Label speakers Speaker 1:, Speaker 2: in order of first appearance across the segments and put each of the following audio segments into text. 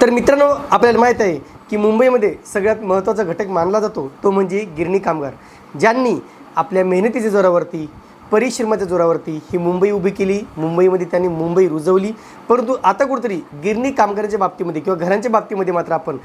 Speaker 1: तर मित्रांनो आपल्याला माहीत आहे की मुंबईमध्ये सगळ्यात महत्त्वाचा घटक मानला जातो तो म्हणजे गिरणी कामगार. ज्यांनी आपल्या मेहनतीच्या जोरावरती परिश्रमाच्या जोरावरती ही मुंबई उभी केली मुंबईमध्ये त्यांनी मुंबई रुजवली. परंतु आता कुठेतरी गिरणी कामगारांच्या बाबतीमध्ये किंवा घरांच्या बाबतीमध्ये मात्र आपण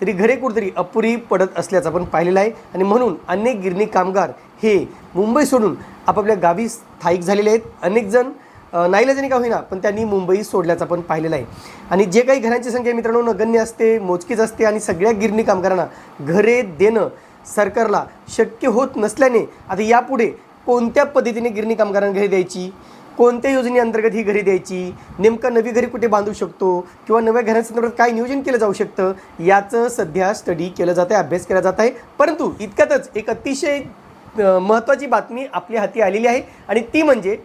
Speaker 1: तरी घरे कुठेतरी अपुरी पडत असल्याचं आपण पाहिलेलं आहे. आणि म्हणून अनेक गिरणी कामगार हे मुंबई सोडून आपापल्या गावी स्थायिक झालेले आहेत. अनेकजण नाईलाजाने का होईना पण त्यांनी मुंबई सोडल्याचं आपण पाहिलेलं आहे. आणि जे काही घरांची संख्या मित्रांनो नगण्य असते मोजकीच असते आणि सगळ्या गिरणी कामगारांना घरे देणं सरकारला शक्य होत नसल्याने आता यापुढे कोणत्या पद्धतीने गिरणी कामगारांना घरे द्यायची? कोणत्या योजनेअंतर्गत ही घरे द्यायची? नेमकं नवी घरी कुठे बांधू शकतो? किंवा नव्या घरांसंदर्भात काय नियोजन केलं जाऊ शकतं? याचं सध्या स्टडी केलं जात आहे अभ्यास केला जात आहे. परंतु इतक्यातच एक अतिशय महत्त्वाची बातमी आपल्या हाती आलेली आहे. आणि ती म्हणजे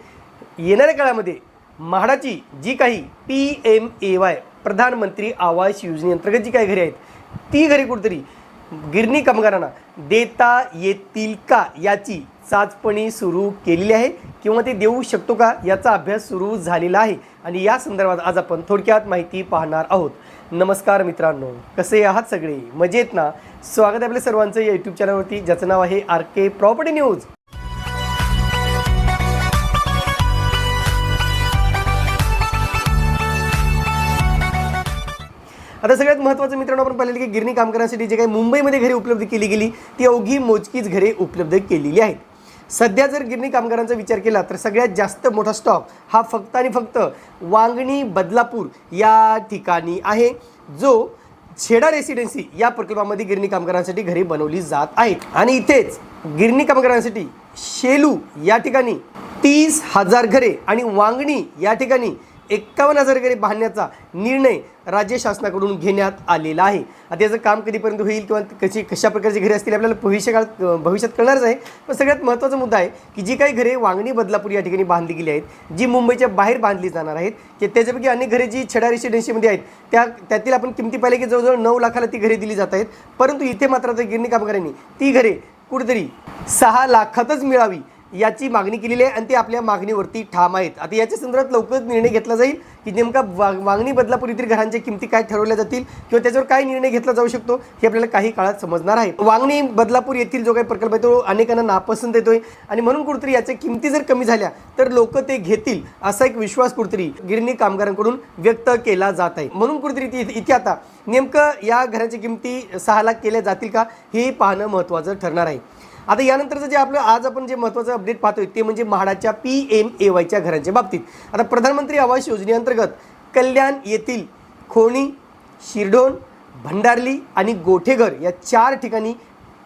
Speaker 1: येणाऱ्या काळामध्ये म्हाडाची जी काही पी एम ए वाय प्रधानमंत्री आवास योजनेअंतर्गत जी काही घरे आहेत ती घरे कुठेतरी गिरणी कामगारांना देता येतील का याची चाचपणी सुरू केलेली आहे किंवा ते देऊ शकतो का याचा अभ्यास सुरू झालेला आहे? आणि या संदर्भात आज आपण थोडक्यात माहिती पाहणार आहोत. नमस्कार मित्रांनो कसे आहात सगळे? मजेत ना? स्वागत आहे आपल्या सर्वांचं या यूट्यूब चॅनलवरती ज्याचं नाव आहे आर के प्रॉपर्टी न्यूज. आता सगळ्यात महत्त्वाचं मित्रांनो आपण पाहिलं की गिरणी काम करण्यासाठी जे काही मुंबईमध्ये घरे उपलब्ध केली गेली ती अवघी मोजकीच घरे उपलब्ध केलेली आहेत. सध्या जर गिरणी कामगारांचा विचार केला तर सगळ्यात जास्त मोठा स्टॉक हा फक्त आणि फक्त वांगणी बदलापूर या ठिकाणी आहे जो छेडा रेसिडेन्सी या प्रकल्पामध्ये गिरणी कामगारांसाठी घरे बनवली जात आहेत. आणि इथेच गिरणी कामगारांसाठी शेलू या ठिकाणी तीस हजार घरे आणि वांगणी या ठिकाणी एक्कावन्न हजार घरे बांधण्याचा निर्णय राज्य शासनाकडून घेण्यात आलेला आहे. आता याचं काम कधीपर्यंत होईल किंवा कशी कशा प्रकारची घरे असतील आपल्याला भविष्यकाळात भविष्यात कळणारच आहे. पण सगळ्यात महत्त्वाचा मुद्दा आहे की जी काही घरे वांगणी बदलापूर या ठिकाणी बांधली गेली आहेत जी मुंबईच्या बाहेर बांधली जाणार आहेत की त्याच्यापैकी अनेक घरे जी छडा रेसिडेन्सीमध्ये आहेत त्या त्यातील आपण किमती पाहिले की जवळजवळ नऊ लाखाला ती घरे दिली जात आहेत. परंतु इथे मात्र आता गिरणी कामगारांनी ती घरे कुठेतरी सहा लाखातच मिळावी याची मागणी केलेली आहे आणि ते आपल्या मागणीवरती ठाम आहेत. आता याच्या संदर्भात लवकरच निर्णय घेतला जाईल की नेमका वा मागणी बदलापूर येथील घरांच्या किमती काय ठरवल्या जातील किंवा त्याच्यावर काय निर्णय घेतला जाऊ शकतो हे आपल्याला काही काळात समजणार आहे. वांगणी बदलापूर येथील जो काही प्रकल्प आहे तो अनेकांना नापसंत येतोय आणि म्हणून कुठेतरी याच्या किमती जर कमी झाल्या तर लोक ते घेतील असा एक विश्वास कुठेतरी गिरणी कामगारांकडून व्यक्त केला जात आहे. म्हणून कुठेतरी ती- इथे आता नेमकं या घराच्या किमती सहा लाख केल्या जातील का हे पाहणं महत्त्वाचं ठरणार आहे. आता यानंतरचं जे आपलं आज आपण जे महत्त्वाचं अपडेट पाहतोय ते म्हणजे म्हाडाच्या पी एम ए वायच्या घरांच्या बाबतीत. आता प्रधानमंत्री आवास योजनेअंतर्गत कल्याण येथील खोणी शिरडोन भंडारली आणि गोठेघर या चार ठिकाणी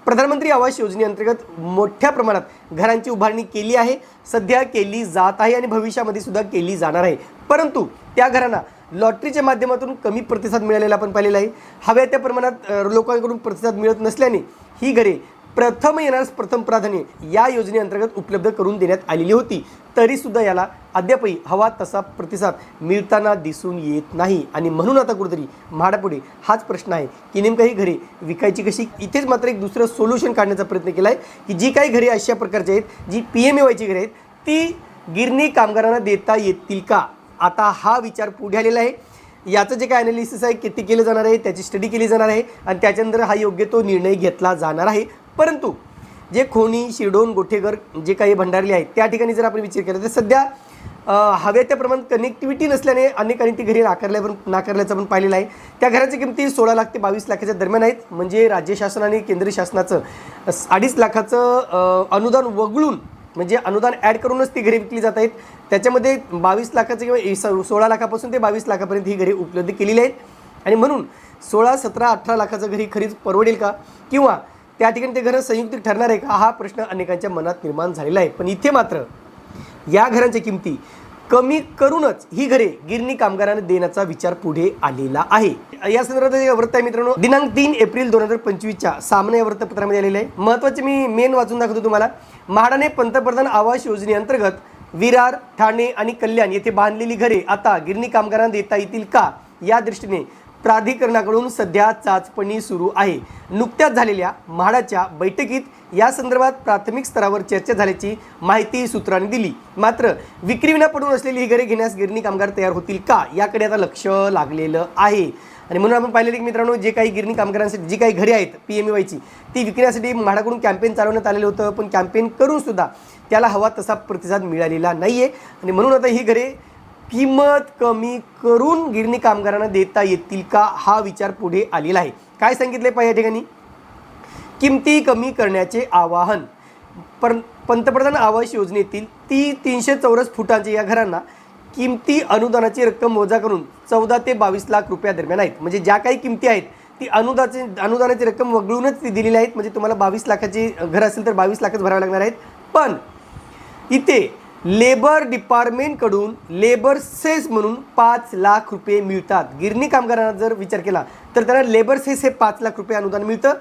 Speaker 1: प्रधानमंत्री आवास योजनेअंतर्गत मोठ्या प्रमाणात घरांची उभारणी केली आहे. सध्या केली जात आहे आणि भविष्यामध्ये सुद्धा केली जाणार आहे. परंतु त्या घरांना लॉटरीच्या माध्यमातून कमी प्रतिसाद मिळालेला आपण पाहिलेला आहे. हव्या त्या प्रमाणात लोकांकडून प्रतिसाद मिळत नसल्याने ही घरे प्रथम येणाऱ्यास प्रथम प्राधान्य या योजनेअंतर्गत उपलब्ध करून देण्यात आलेली होती. तरीसुद्धा याला अद्यापही हवा तसा प्रतिसाद मिळताना दिसून येत नाही. आणि म्हणून आता कुठेतरी म्हाडापुढे हाच प्रश्न आहे की नेमकं ही घरे विकायची कशी? इथेच मात्र एक दुसरं सोल्युशन काढण्याचा प्रयत्न केला आहे की जी काही घरे अशा प्रकारची आहेत जी पी एम ए वायची घरे आहेत ती गिरणी कामगारांना देता येतील का? आता हा विचार पुढे आलेला आहे. याचं जे काय अनालिसिस आहे किती केलं जाणार आहे त्याची स्टडी केली जाणार आहे आणि त्याच्यानंतर हा योग्य तो निर्णय घेतला जाणार आहे. परंतु जे खोणी शिरडोन गोठेघर जे काही भंडारले आहेत त्या ठिकाणी जर आपण विचार केला तर सध्या हवे हव्या त्या प्रमाणात कनेक्टिव्हिटी नसल्याने अनेकांनी ती घरी नाकारल्या पण नाकारल्याचं आपण पाहिलेलं आहे. त्या घराची किमती सोळा लाख ते बावीस लाखाच्या दरम्यान आहेत. म्हणजे राज्य शासन आणि केंद्र शासनाचं अडीच लाखाचं अनुदान वगळून म्हणजे अनुदान ॲड करूनच ती घरे विकली जात आहेत. त्याच्यामध्ये बावीस लाखाचं किंवा सोळा लाखापासून ते बावीस लाखापर्यंत ही घरे उपलब्ध केलेली आहेत. आणि म्हणून सोळा सतरा अठरा लाखाचं घरी खरीच परवडेल का? किंवा त्या ठिकाणी ते घरं संयुक्त ठरणार आहे का? हा प्रश्न अनेकांच्या मनात निर्माण झालेला आहे. पण इथे मात्र या घरांच्या किमती कमी करूनच ही घरे गिरणी कामगारांना देण्याचा विचार पुढे आलेला आहे. या संदर्भात वृत्त आहे मित्रांनो. दिनांक तीन एप्रिल दोन हजार पंचवीसच्या सामना या वृत्तपत्रामध्ये आलेले आहे. महत्त्वाचे मी मेन वाचून दाखवतो तुम्हाला. म्हाडाने पंतप्रधान आवास योजनेअंतर्गत विरार ठाणे आणि कल्याण येथे बांधलेली घरे आता गिरणी कामगारांना देता येतील का? या दृष्टीने प्राधिकरणाकडून सध्या चाचपणी सुरू आहे. नुकत्याच झालेल्या म्हाडाच्या बैठकीत या संदर्भात प्राथमिक स्तरावर चर्चा झाल्याची माहिती सूत्रांनी दिली. मात्र विक्रीविना पडून असलेली ही घरे घेण्यास गिरणी कामगार तयार होतील का? याकडे आता लक्ष लागलेलं आहे. आणि म्हणून आपण पाहिलेलं की मित्रांनो जे काही गिरणी कामगारांसाठी जी काही घरे आहेत पी एम वायची ती विकण्यासाठी म्हाडाकडून कॅम्पेन चालवण्यात आलेलं होतं पण कॅम्पेन करून सुद्धा त्याला हवा तसा प्रतिसाद मिळालेला नाही आहे आणि म्हणून आता ही घरे किंमत कमी करून गिरणी कामगारांना देता येतील का हा विचार पुढे आलेला आहे. काय सांगितले पाहिजे या ठिकाणी? किमती कमी करण्याचे आवाहन. पर पंतप्रधान आवास योजनेतील ती तीनशे चौरस फुटांच्या या घरांना किमती अनुदानाची रक्कम वजा करून चौदा ते बावीस लाख रुपया दरम्यान आहेत. म्हणजे ज्या काही किमती आहेत ती अनुदानाची अनुदानाची रक्कम वगळूनच ती दिलेली आहेत. म्हणजे तुम्हाला बावीस लाखाची घर असेल तर बावीस लाखच भरावे लागणार आहेत. पण इथे लेबर डिपार्टमेंटकडून लेबर सेस म्हणून पाच लाख रुपये मिळतात. गिरणी कामगारांना जर विचार केला तर त्यांना लेबर सेस हे पाच लाख रुपये अनुदान मिळतं.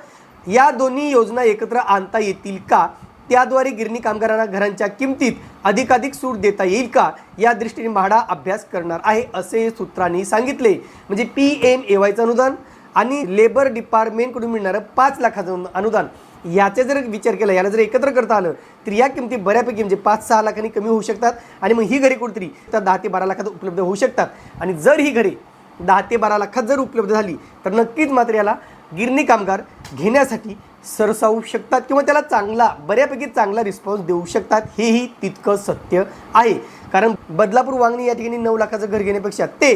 Speaker 1: या दोन्ही योजना एकत्र आणता येतील का? त्याद्वारे गिरणी कामगारांना घरांच्या किमतीत अधिकाधिक सूट देता येईल का? या दृष्टीने म्हाडा अभ्यास करणार आहे असे सूत्रांनी सांगितले. म्हणजे पी एम ए वायचं अनुदान आणि लेबर डिपार्टमेंटकडून मिळणारं पाच लाखाचं अनुदान. याचा जर विचार केला याला जर एकत्र करता आलं तर या किमती बऱ्यापैकी म्हणजे पाच सहा लाखांनी कमी होऊ शकतात आणि मग ही घरे कुठेतरी तर दहा ते बारा लाखात उपलब्ध होऊ शकतात. आणि जर ही घरे दहा ते बारा लाखात जर उपलब्ध झाली तर नक्कीच मात्र याला गिरणी कामगार घेण्यासाठी सरसावू शकतात किंवा त्याला चांगला बऱ्यापैकी चांगला रिस्पॉन्स देऊ शकतात. हेही तितकं सत्य आहे. कारण बदलापूर वांगणी या ठिकाणी नऊ लाखाचं घर घेण्यापेक्षा ते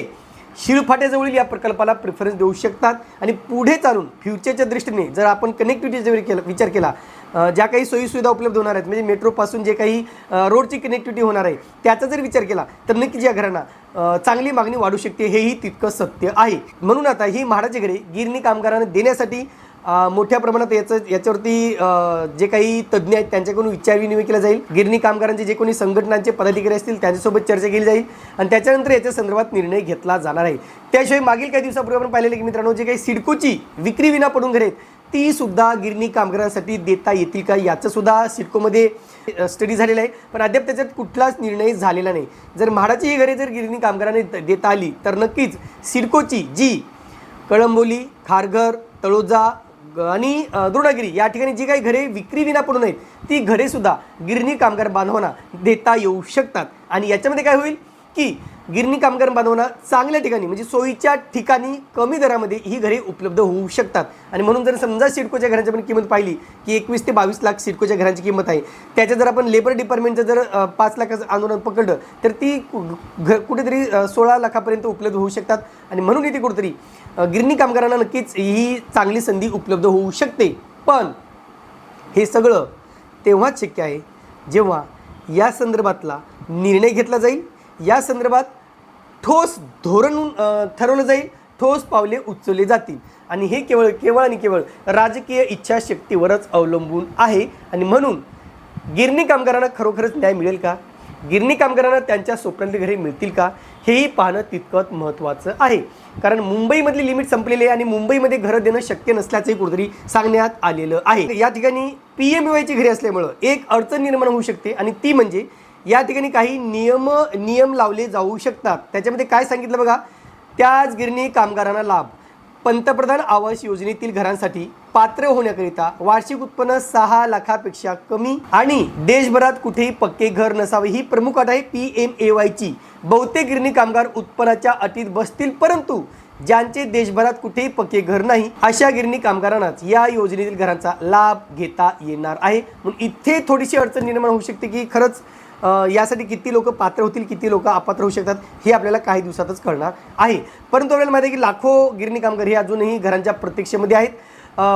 Speaker 1: शिळफाट्याजवळील या प्रकल्पाला प्रिफरन्स देऊ शकतात आणि पुढे चालून फ्युचरच्या दृष्टीने जर आपण कनेक्टिव्हिटीचा जर केला विचार केला ज्या काही सोयीसुविधा उपलब्ध होणार आहेत म्हणजे मेट्रोपासून जे काही रोडची कनेक्टिव्हिटी होणार आहे त्याचा जर विचार केला तर नक्कीच या घरांना चांगली मागणी वाढू शकते हेही तितकं सत्य आहे. म्हणून आता ही म्हाडाची घरे गिरणी कामगारांना देण्यासाठी मोठ्या प्रमाणात याचं याच्यावरती जे काही तज्ज्ञ आहेत त्यांच्याकडून विचारविनिमय केला जाईल. गिरणी कामगारांचे जे कोणी संघटनांचे पदाधिकारी असतील त्यांच्यासोबत चर्चा केली जाईल आणि त्याच्यानंतर याच्या संदर्भात निर्णय घेतला जाणार आहे. त्याशिवाय मागील काही दिवसापूर्वी आपण पाहिलेलं की मित्रांनो जे काही सिडकोची विक्री विना पडून घरे ती सुद्धा गिरणी कामगारांसाठी देता येतील का? याचं सुद्धा सिडकोमध्ये स्टडी झालेला आहे. पण अद्याप त्याच्यात कुठलाच निर्णय झालेला नाही. जर म्हाडाची ही घरे जर गिरणी कामगारांनी द- देता आली तर नक्कीच सिडकोची जी कळंबोली खारघर तळोजा आणि द्रोणागिरी या ठिकाणी जी काही घरे विक्री विना पडून आहेत ती घरेसुद्धा गिरणी कामगार बांधवांना देता येऊ शकतात. आणि याच्यामध्ये काय होईल की गिरणी कामगार बांधवांना चांगल्या ठिकाणी म्हणजे सोयीच्या ठिकाणी कमी दरामध्ये ही घरे उपलब्ध होऊ शकतात. आणि म्हणून जर समजा सिडकोच्या घरांची आपण किंमत पाहिली की एकवीस ते बावीस लाख सिडकोच्या घरांची किंमत आहे त्याच्या जर आपण लेबर डिपार्टमेंटचं जर पाच लाखाचं आंदोलन पकडलं तर ती कु- घ कुठेतरी सोळा लाखापर्यंत उपलब्ध होऊ शकतात. आणि म्हणून इथे कुठेतरी गिरणी कामगारांना नक्कीच ही चांगली संधी उपलब्ध होऊ शकते. पण हे सगळं तेव्हाच शक्य आहे जेव्हा या संदर्भातला निर्णय घेतला जाईल या संदर्भात ठोस धोरण ठरवलं जाईल ठोस पावले उचलली जातील. आणि हे केवळ केवळ आणि केवळ राजकीय इच्छाशक्तीवरच अवलंबून आहे. आणि म्हणून गिरणी कामगारांना खरोखरच न्याय मिळेल का? गिरणी कामगारांना त्यांच्या स्वप्नातली घरे मिळतील का? हेही पाहणं तितकंच महत्त्वाचं आहे. कारण मुंबईमधली लिमिट संपलेली आहे आणि मुंबईमध्ये घरं देणं शक्य नसल्याचंही कुठेतरी सांगण्यात आलेलं आहे. या ठिकाणी पी एम ची घरे असल्यामुळं एक अडचण निर्माण होऊ शकते आणि ती म्हणजे या ठिकाणी काही नियम नियम लावले जाऊ शकतात. त्याच्यामध्ये काय सांगितलं बघा? त्याच गिरणी कामगारांना लाभ. पंतप्रधान आवास योजनेतील घरांसाठी पात्र होण्याकरिता वार्षिक उत्पन्न सहा लाखापेक्षा कमी आणि देशभरात कुठेही पक्के घर नसावे ही प्रमुख अट आहे पी एम ए वायची. बहुतेक गिरणी कामगार उत्पन्नाच्या अटीत बसतील परंतु ज्यांचे देशभरात कुठेही पक्के घर नाही अशा गिरणी कामगारांनाच या योजनेतील घरांचा लाभ घेता येणार आहे. म्हणून इथे थोडीशी अडचण निर्माण होऊ शकते की खरंच यासाठी किती लोक पात्र होतील किती लोक अपात्र होऊ शकतात हे आपल्याला काही दिवसातच कळणार आहे. परंतु आपल्याला माहिती आहे की लाखो गिरणी कामगार हे अजूनही घरांच्या प्रतीक्षेमध्ये आहेत.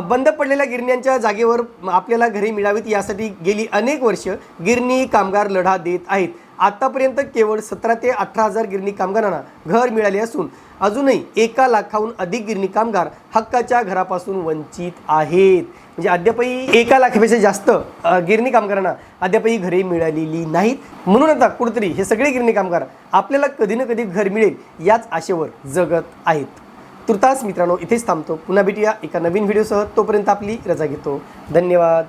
Speaker 1: बंद पडलेल्या गिरण्यांच्या जागेवर आपल्याला घरे मिळावीत यासाठी गेली अनेक वर्ष गिरणी कामगार लढा देत आहेत. आतापर्यंत केवळ सतरा ते अठरा हजार गिरणी कामगारांना घर मिळाले असून अजूनही एका लाखाहून अधिक गिरणी कामगार हक्काच्या घरापासून वंचित आहेत. म्हणजे अद्यापही एका लाखापेक्षा जास्त गिरणी कामगारांना अद्यापही घरे मिळालेली नाहीत. म्हणून आता कुठेतरी हे सगळे गिरणी कामगार आपल्याला कधी ना कधी घर मिळेल याच आशेवर जगत आहेत. तुर्तास मित्रांनो इथेच थांबतो. पुन्हा भेटूया एका नवीन व्हिडिओसह. तोपर्यंत आपली रजा घेतो. धन्यवाद.